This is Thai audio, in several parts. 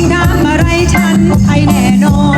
งทำอะไรฉันไปแน่นอน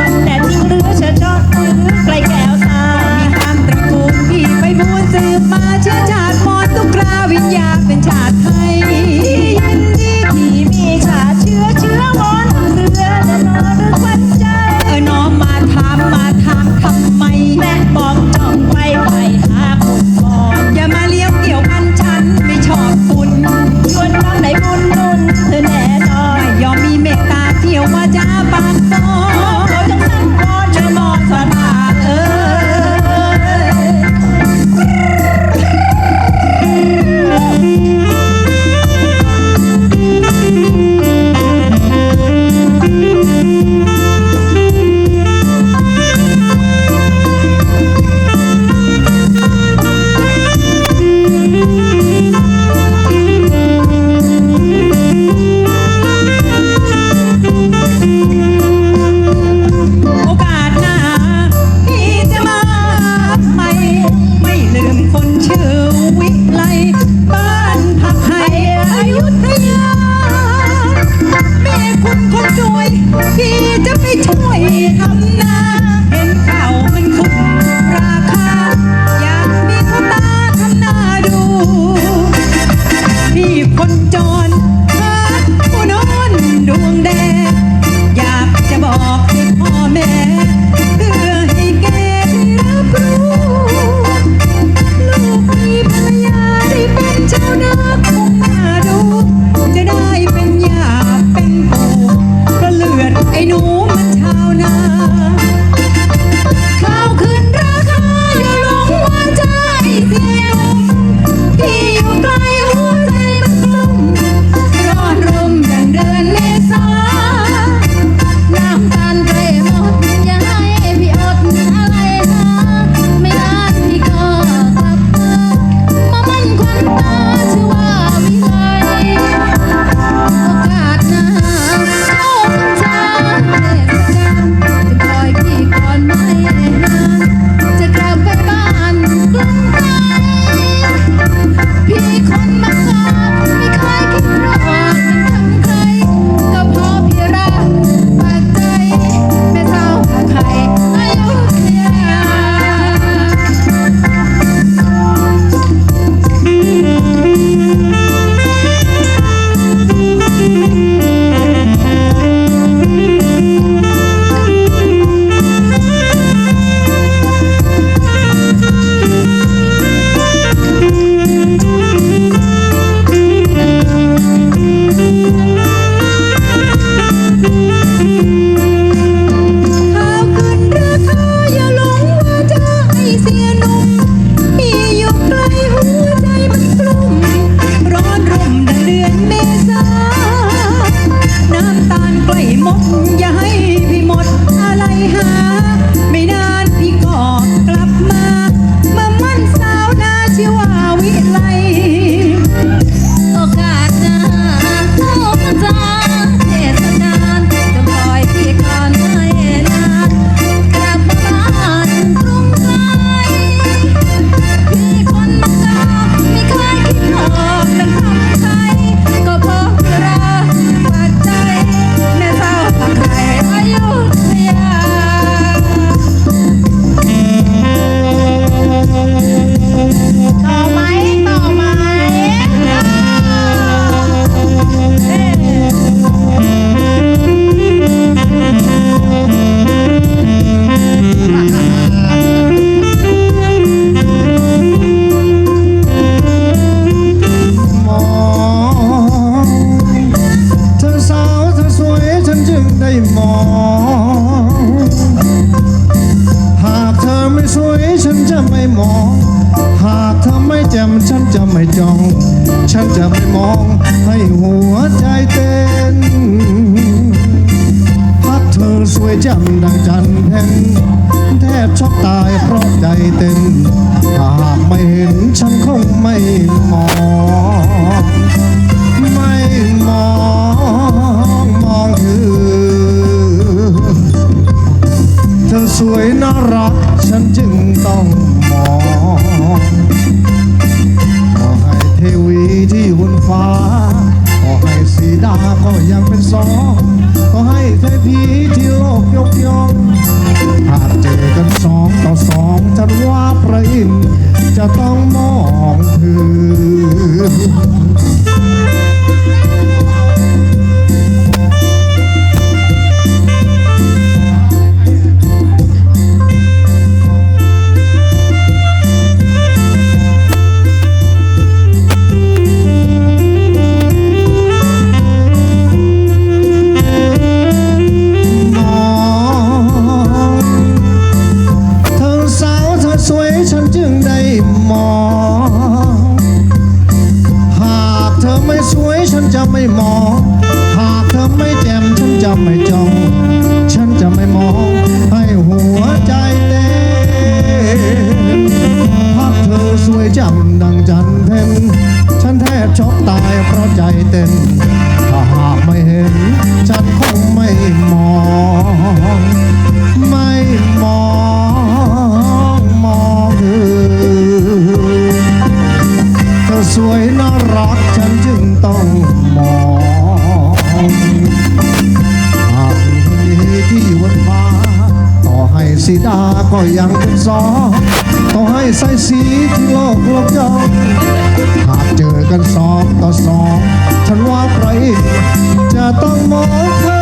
จำดังจันเห็นแทบช็อกตายเพราะใจเต้นหากไม่เห็นฉันคงไม่มองไม่มองมองเธอเธอสวยน่ารักฉันจึงต้องมองขอให้เทวีที่หุ่นฟ้าขอให้สีดาก็ยังเป็นสอง ขอให้เทพีที่โลกยกย่องหากเจอกันสองต่อสองจันว่าพระอินทร์จะต้องมองพื้ จะไม่มองให้หัวใจเต้นพักเธอสวยจำดังจันเพ็ญฉันแทบช็อกตายเพราะใจเต้น สีดาก็ยังเป็นสองต่อให้ใส่สีที่โลกลบยอมหากเจอกันสองต่อสอง ฉันว่าใครจะต้องมอง